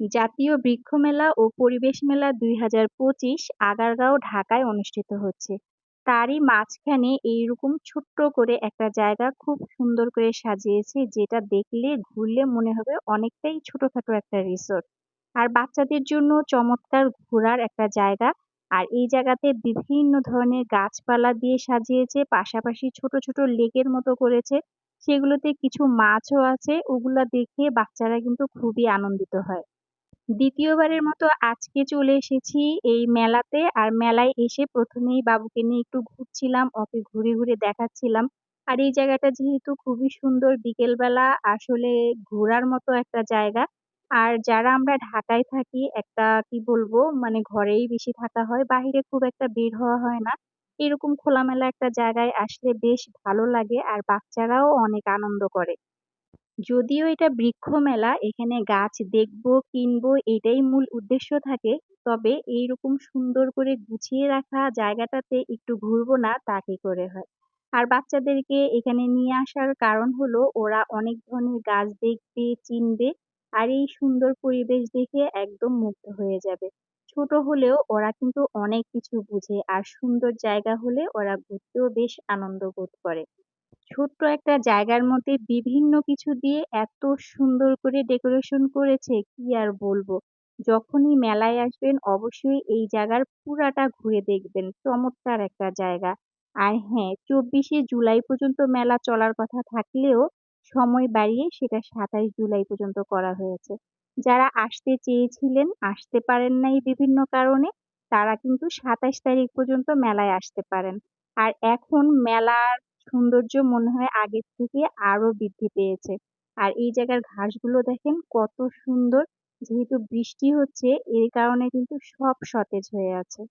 জাতীয় বৃক্ষ মেলা ও পরিবেশ মেলা দুই হাজার পঁচিশ আগারগাঁও, ঢাকায় অনুষ্ঠিত হচ্ছে। তারই মাঝখানে এইরকম ছোট্ট করে একটা জায়গা খুব সুন্দর করে সাজিয়েছে, যেটা দেখলে ঘুরলে মনে হবে অনেকটাই ছোটখাটো একটা রিসোর্ট আর বাচ্চাদের জন্য চমৎকার ঘোরার একটা জায়গা। আর এই জায়গাতে বিভিন্ন ধরনের গাছপালা দিয়ে সাজিয়েছে, পাশাপাশি ছোট ছোট লেকের মতো করেছে। সেগুলোতে কিছু মাছও আছে, ওগুলা দেখে বাচ্চারা কিন্তু খুবই আনন্দিত হয়। দ্বিতীয়বারের মতো আজকে চলে এসেছি এই মেলাতে। আর মেলায় এসে প্রথমেই বাবুকে নিয়ে একটু ঘুরছিলাম ওকে ঘুরে ঘুরে দেখাচ্ছিলাম। আর এই জায়গাটা যেহেতু খুবই সুন্দর, বিকেলবেলা আসলে ঘোরার মতো একটা জায়গা। আর যারা আমরা ঢাকায় থাকি, একটা কি বলব মানে ঘরেই বেশি থাকা হয় বাহিরে খুব একটা বের হওয়া হয় না। এরকম খোলামেলা একটা জায়গায় আসলে বেশ ভালো লাগে, আর বাচ্চারাও অনেক আনন্দ করে। যদিও এটা বৃক্ষ মেলা, এখানে গাছ দেখব, কিনবো, এটাই মূল উদ্দেশ্য থাকে। তবে এইরকম সুন্দর করে গুছিয়ে রাখা জায়গাটাতে একটু ঘুরবো না, তা কি করে হয়? আর বাচ্চাদেরকে এখানে নিয়ে আসার কারণ হলো, ওরা অনেক ধরনের গাছ দেখবে, চিনবে, আর এই সুন্দর পরিবেশ দেখে একদম মুগ্ধ হয়ে যাবে। ছোট হলেও ওরা কিন্তু অনেক কিছু বুঝে, আর সুন্দর জায়গা হলে ওরা ঘুরতেও বেশ আনন্দ বোধ করে। ছোট্ট একটা জায়গার মধ্যে বিভিন্ন কিছু দিয়ে এত সুন্দর করে ডেকোরেশন করেছে, কি আর বলব? যখনই মেলায় আসবেন, অবশ্যই এই জায়গার পুরাটা ঘুরে দেখবেন, চমৎকার একটা জায়গা। আর হ্যাঁ চব্বিশে জুলাই পর্যন্ত মেলা চলার কথা থাকলেও সময় বাড়িয়ে সেটা সাতাইশ জুলাই পর্যন্ত করা হয়েছে। যারা আসতে চেয়েছিলেন, আসতে পারেন নাই বিভিন্ন কারণে, তারা কিন্তু সাতাশ তারিখ পর্যন্ত মেলায় আসতে পারেন। আর এখন মেলার সৌন্দর্য মনে হয় আগের থেকে আরও বৃদ্ধি পেয়েছে। আর এই জায়গার ঘাসগুলো দেখেন কত সুন্দর, যেহেতু বৃষ্টি হচ্ছে এই কারণে কিন্তু সব সতেজ হয়ে আছে।